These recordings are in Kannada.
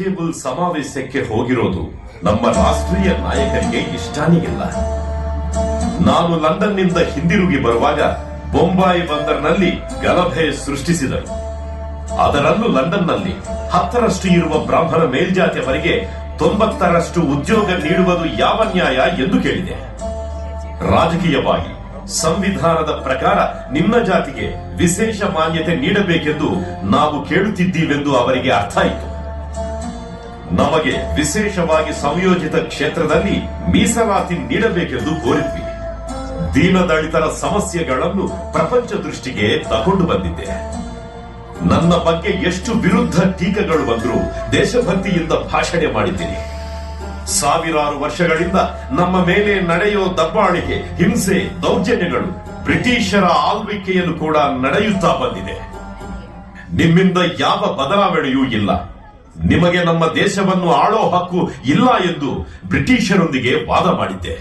ಟೇಬಲ್ ಸಮಾವೇಶಕ್ಕೆ ಹೋಗಿರೋದು ನಮ್ಮ ರಾಷ್ಟ್ರೀಯ ನಾಯಕರಿಗೆ ಇಷ್ಟಾನೇ ಇಲ್ಲ ನಾನು ಲಂಡನ್ನಿಂದ ಹಿಂದಿರುಗಿ ಬರುವಾಗ ಬೊಂಬಾಯಿ ಬಂದರ್ನಲ್ಲಿ ಗಲಭೆ ಸೃಷ್ಟಿಸಿದರು. ಅದರಲ್ಲೂ ಲಂಡನ್ನಲ್ಲಿ ಹತ್ತರಷ್ಟು ಇರುವ ಬ್ರಾಹ್ಮಣ ಮೇಲ್ಜಾತಿಯವರಿಗೆ ತೊಂಬತ್ತರಷ್ಟು ಉದ್ಯೋಗ ನೀಡುವುದು ಯಾವ ನ್ಯಾಯ ಎಂದು ಕೇಳಿದೆ. ರಾಜಕೀಯವಾಗಿ ಸಂವಿಧಾನದ ಪ್ರಕಾರ ನಿಮ್ಮ ಜಾತಿಗೆ ವಿಶೇಷ ಮಾನ್ಯತೆ ನೀಡಬೇಕೆಂದು ನಾವು ಕೇಳುತ್ತಿದ್ದೀವೆಂದು ಅವರಿಗೆ ಅರ್ಥ ಆಯಿತು. ನಮಗೆ ವಿಶೇಷವಾಗಿ ಸಂಯೋಜಿತ ಕ್ಷೇತ್ರದಲ್ಲಿ ಮೀಸಲಾತಿ ನೀಡಬೇಕೆಂದು ಕೋರಿದ್ವಿ. ದೀನದಳಿತರ ಸಮಸ್ಯೆಗಳನ್ನು ಪ್ರಪಂಚ ದೃಷ್ಟಿಗೆ ತಗೊಂಡು ಬಂದಿದ್ದೆ ನನ್ನ ಬಗ್ಗೆ ಎಷ್ಟು ವಿರುದ್ಧ ಟೀಕೆಗಳು ಬಂದರೂ ದೇಶಭಕ್ತಿಯಿಂದ ಭಾಷಣೆ ಮಾಡಿದ್ದೀನಿ. ಸಾವಿರಾರು ವರ್ಷಗಳಿಂದ ನಮ್ಮ ಮೇಲೆ ನಡೆಯೋ ದಬ್ಬಾಳಿಕೆ, ಹಿಂಸೆ, ದೌರ್ಜನ್ಯಗಳು ಬ್ರಿಟಿಷರ ಆಳ್ವಿಕೆಯನ್ನು ಕೂಡ ನಡೆಯುತ್ತಾ ಬಂದಿದೆ. ನಿಮ್ಮಿಂದ ಯಾವ ಬದಲಾವಣೆಯೂ ಇಲ್ಲ. ನಿಮಗೆ ನಮ್ಮ ದೇಶವನ್ನು ಆಳೋ ಹಕ್ಕು ಇಲ್ಲ ಎಂದು ಬ್ರಿಟಿಷರೊಂದಿಗೆ ವಾದ ಮಾಡಿದ್ದೆ.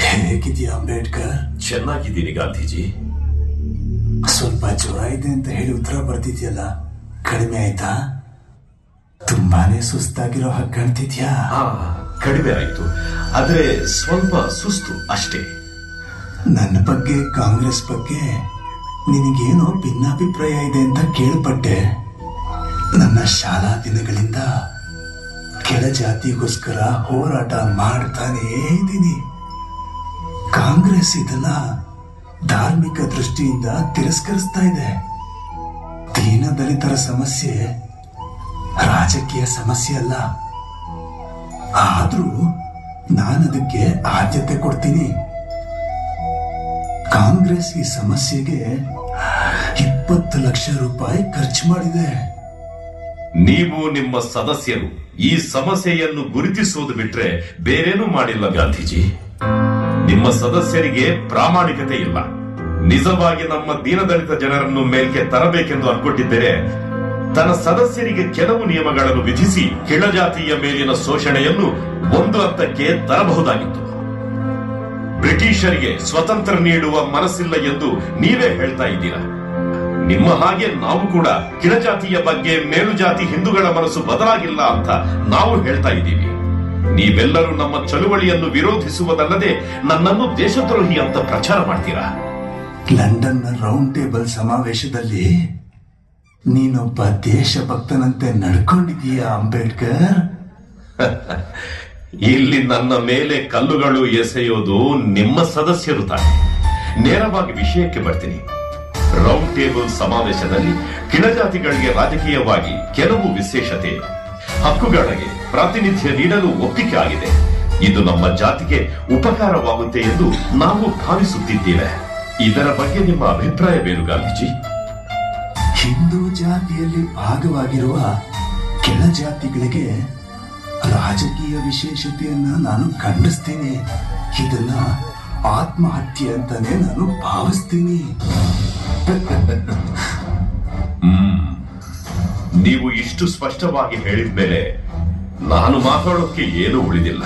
ಹೇಗಿದ್ಯಾ ಅಂಬೇಡ್ಕರ್? ಚೆನ್ನಾಗಿದ್ದೀನಿ ಗಾಂಧೀಜಿ. ಸ್ವಲ್ಪ ಜ್ವರ ಇದೆ ಅಂತ ಹೇಳಿ ಉತ್ತರ ಬರ್ತಿದ್ಯಲ್ಲ? ಕಡಿಮೆ ಆಯ್ತಾ? ತುಂಬಾನೇ ಸುಸ್ತಾಗಿರೋ ಹಾಗೆ ಕಾಣ್ತಿದ್ಯಾ? ಆ ಕಡಿಮೆ ಆಯ್ತು. ಆದ್ರೆ ಸ್ವಲ್ಪ ಸುಸ್ತು ಅಷ್ಟೇ. ನನ್ನ ಬಗ್ಗೆ ಕಾಂಗ್ರೆಸ್ ಬಗ್ಗೆ ನಿನಗೇನೋ ಭಿನ್ನಾಭಿಪ್ರಾಯ ಇದೆ ಅಂತ ಕೇಳ್ಪಟ್ಟೆ. ನನ್ನ ಶಾಲಾ ದಿನಗಳಿಂದ ಕೆಳ ಜಾತಿಗೋಸ್ಕರ ಹೋರಾಟ ಮಾಡ್ತಾನೇ ಇದ್ದೀನಿ. ಕಾಂಗ್ರೆಸ್ ಇದನ್ನ ಧಾರ್ಮಿಕ ದೃಷ್ಟಿಯಿಂದ ತಿರಸ್ಕರಿಸ್ತಾ ಇದೆ. ದೀನ ದಲಿತರ ಸಮಸ್ಯೆ ರಾಜಕೀಯ ಸಮಸ್ಯೆ ಅಲ್ಲ. ಆದ್ರೂ ನಾನದಕ್ಕೆ ಆದ್ಯತೆ ಕೊಡ್ತೀನಿ. ಕಾಂಗ್ರೆಸ್ ಈ ಸಮಸ್ಯೆಗೆ ಇಪ್ಪತ್ತು ಲಕ್ಷ ರೂಪಾಯಿ ಖರ್ಚು ಮಾಡಿದೆ. ನೀವು ನಿಮ್ಮ ಸದಸ್ಯರು ಈ ಸಮಸ್ಯೆಯನ್ನು ಗುರುತಿಸುವುದು ಬಿಟ್ರೆ ಬೇರೇನೂ ಮಾಡಿಲ್ಲ ಗಾಂಧೀಜಿ. ನಿಮ್ಮ ಸದಸ್ಯರಿಗೆ ಪ್ರಾಮಾಣಿಕತೆ ಇಲ್ಲ. ನಿಜವಾಗಿ ನಮ್ಮ ದೀನದಲಿತ ಜನರನ್ನು ಮೇಲ್ಕೆ ತರಬೇಕೆಂದು ಅನ್ಕೊಂಡಿದ್ದರೆ ತನ್ನ ಸದಸ್ಯರಿಗೆ ಕೆಲವು ನಿಯಮಗಳನ್ನು ವಿಧಿಸಿ ಕೆಳಜಾತಿಯ ಮೇಲಿನ ಶೋಷಣೆಯನ್ನು ಒಂದು ಹಂತಕ್ಕೆ ತರಬಹುದಾಗಿತ್ತು. ಬ್ರಿಟಿಷರಿಗೆ ಸ್ವತಂತ್ರ ನೀಡುವ ಮನಸ್ಸಿಲ್ಲ ಎಂದು ನೀವೇ ಹೇಳ್ತಾ ಇದ್ದೀರಾ? ನಿಮ್ಮ ಹಾಗೆ ನಾವು ಕೂಡ ಕೆಳಜಾತಿಯ ಬಗ್ಗೆ ಮೇಲುಜಾತಿ ಹಿಂದೂಗಳ ಮನಸ್ಸು ಬದಲಾಗಿಲ್ಲ ಅಂತ ನಾವು ಹೇಳ್ತಾ ಇದ್ದೀವಿ. ನೀವೆಲ್ಲರೂ ನಮ್ಮ ಚಳುವಳಿಯನ್ನು ವಿರೋಧಿಸುವುದಲ್ಲದೆ ನನ್ನನ್ನು ದೇಶದ್ರೋಹಿ ಅಂತ ಪ್ರಚಾರ ಮಾಡ್ತೀರಾ? ಲಂಡನ್ನ ರೌಂಡ್ ಟೇಬಲ್ ಸಮಾವೇಶದಲ್ಲಿ ನೀನೊಬ್ಬ ದೇಶಭಕ್ತನಂತೆ ನಡ್ಕೊಂಡಿದೀಯ ಅಂಬೇಡ್ಕರ್? ಇಲ್ಲಿ ನನ್ನ ಮೇಲೆ ಕಲ್ಲುಗಳು ಎಸೆಯೋದು ನಿಮ್ಮ ಸದಸ್ಯರು ತಾನೆ. ನೇರವಾಗಿ ವಿಷಯಕ್ಕೆ ಬರ್ತೀನಿ. ರೌಂಡ್ ಟೇಬಲ್ ಸಮಾವೇಶದಲ್ಲಿ ಜಾತಿಗಳಿಗೆ ರಾಜಕೀಯವಾಗಿ ಕೆಲವು ವಿಶೇಷತೆ. ಹಕ್ಕುಗಳಿಗೆ ಪ್ರಾತಿನಿಧ್ಯ ನೀಡಲು ಒಪ್ಪಿಗೆ ಆಗಿದೆ. ಇದು ನಮ್ಮ ಜಾತಿಗೆ ಉಪಕಾರವಾಗುತ್ತೆ ಎಂದು ನಾವು ಭಾವಿಸುತ್ತಿದ್ದೇವೆ. ಇದರ ಬಗ್ಗೆ ನಿಮ್ಮ ಅಭಿಪ್ರಾಯವೇನು ಗಾಂಧೀಜಿ? ಹಿಂದೂ ಜಾತಿಯಲ್ಲಿ ಭಾಗವಾಗಿರುವ ಕೆಳ ಜಾತಿಗಳಿಗೆ ರಾಜಕೀಯ ವಿಶೇಷತೆಯನ್ನ ನಾನು ಖಂಡಿಸ್ತೀನಿ. ಇದನ್ನ ಆತ್ಮಹತ್ಯೆ ಅಂತಾನೆ ನಾನು ಭಾವಿಸ್ತೀನಿ. ನೀವು ಇಷ್ಟು ಸ್ಪಷ್ಟವಾಗಿ ಹೇಳಿದ ಮೇಲೆ ನಾನು ಮಾತಾಡೋಕೆ ಏನು ಉಳಿದಿಲ್ಲ.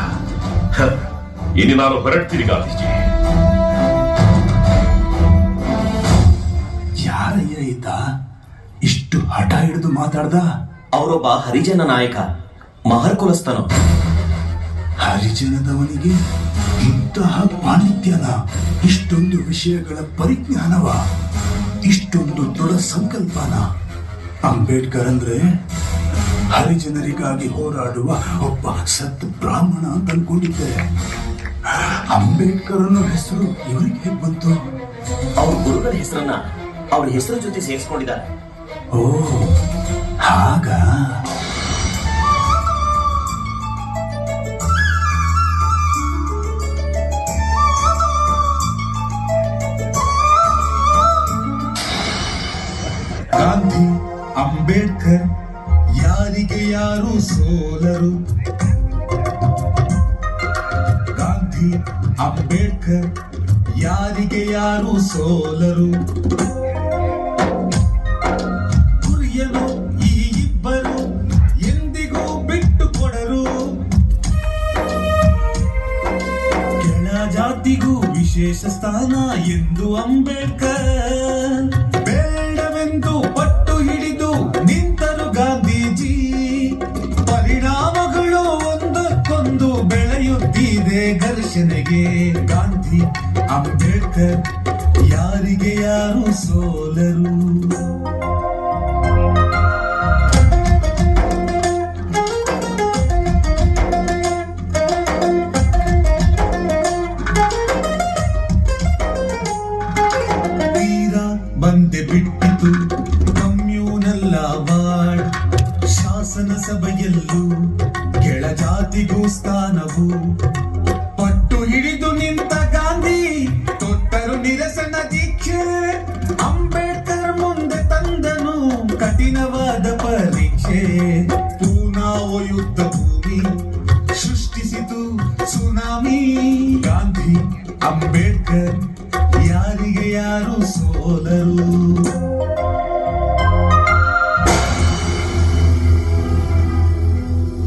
ಇನ್ನು ನಾನು ಹೊರಡ್ತೀನಿ ಗಾಂಧೀಜಿ ಯಾರಯ್ಯ ಈತ? ಇಷ್ಟು ಹಠ ಹಿಡಿದು ಮಾತಾಡ್ದ? ಅವರೊಬ್ಬ ಹರಿಜನ ನಾಯಕ ಮಹರ್ ಕುಲಸ್ತನು ಹರಿಜನದವನಿಗೆ ಇಂತಹ ಪಾಂಡಿತ್ಯನ ಇಷ್ಟೊಂದು ವಿಷಯಗಳ ಪರಿಜ್ಞಾನವ ಇಷ್ಟೊಂದು ದೃಢ ಸಂಕಲ್ಪನ. ಅಂಬೇಡ್ಕರ್ ಅಂದ್ರೆ ಹರಿಜನರಿಗಾಗಿ ಹೋರಾಡುವ ಒಬ್ಬ ಸತ್ ಬ್ರಾಹ್ಮಣ ಅಂತ ಅನ್ಕೊಂಡಿದ್ದೆ. ಅಂಬೇಡ್ಕರ್ ಅನ್ನೋ ಹೆಸರು ಇವರಿಗೆ ಹೇಗೆ ಬಂತು? ಅವ್ರ ಗುರುಗಳ ಹೆಸರನ್ನ ಅವ್ರ ಹೆಸರು ಜೊತೆ ಸೇರಿಸ್ಕೊಂಡಿದ್ದಾರೆ. ಓ ಅಂಬೇಡ್ಕರ್ ಯಾರಿಗೆ ಯಾರು ಸೋಲರು? ಗಾಂಧಿ, ಅಂಬೇಡ್ಕರ್ ಯಾರಿಗೆ ಯಾರು ಸೋಲರು? ಈ ಇಬ್ಬರು ಎಂದಿಗೂ ಬಿಟ್ಟು ಕೊಡರು? ಕೆಳ ಜಾತಿಗೂ ವಿಶೇಷ ಸ್ಥಾನ ಎಂದು ಅಂಬೇಡ್ಕರ್. ಬೇಡವೆಂದು ಪಟ್ಟು ಹಿಡಿದು ನಿಂತರು ಗಾಂಧೀಜಿ. ಪರಿಣಾಮಗಳು ಒಂದಕ್ಕೊಂದು ಬೆಳೆಯುತ್ತಿದೆ ಘರ್ಷಣೆಗೆ. ಗಾಂಧಿ ಅಂಬೇಡ್ಕರ್ ಯಾರಿಗೆ ಯಾರು ಸೋಲರು? ಬಂದೆ ಬಿಟ್ಟಿತು. ಕಮ್ಯೂನಲ್ ಬಾಳ್ ಶಾಸನ ಸಭೆಯಲ್ಲೂ ಕೆಳಜಾತಿಗೂ ಸ್ಥಾನವು ಪಟ್ಟು ಹಿಡಿದು ನಿಂತ ಗಾಂಧಿ, ತೊಟ್ಟರು ನಿರಸನ ದೀಕ್ಷೆ. ಅಂಬೇಡ್ಕರ್ ಮುಂದೆ ತಂದನು ಕಠಿಣವಾದ ಪರೀಕ್ಷೆ. ಪೂನಾವೋ ಯುದ್ಧ ಭೂಮಿ, ಸೃಷ್ಟಿಸಿತು ಸುನಾಮಿ. ಗಾಂಧಿ, ಅಂಬೇಡ್ಕರ್, ಯಾರಿಗೆ ಯಾರು ಸೋಲರು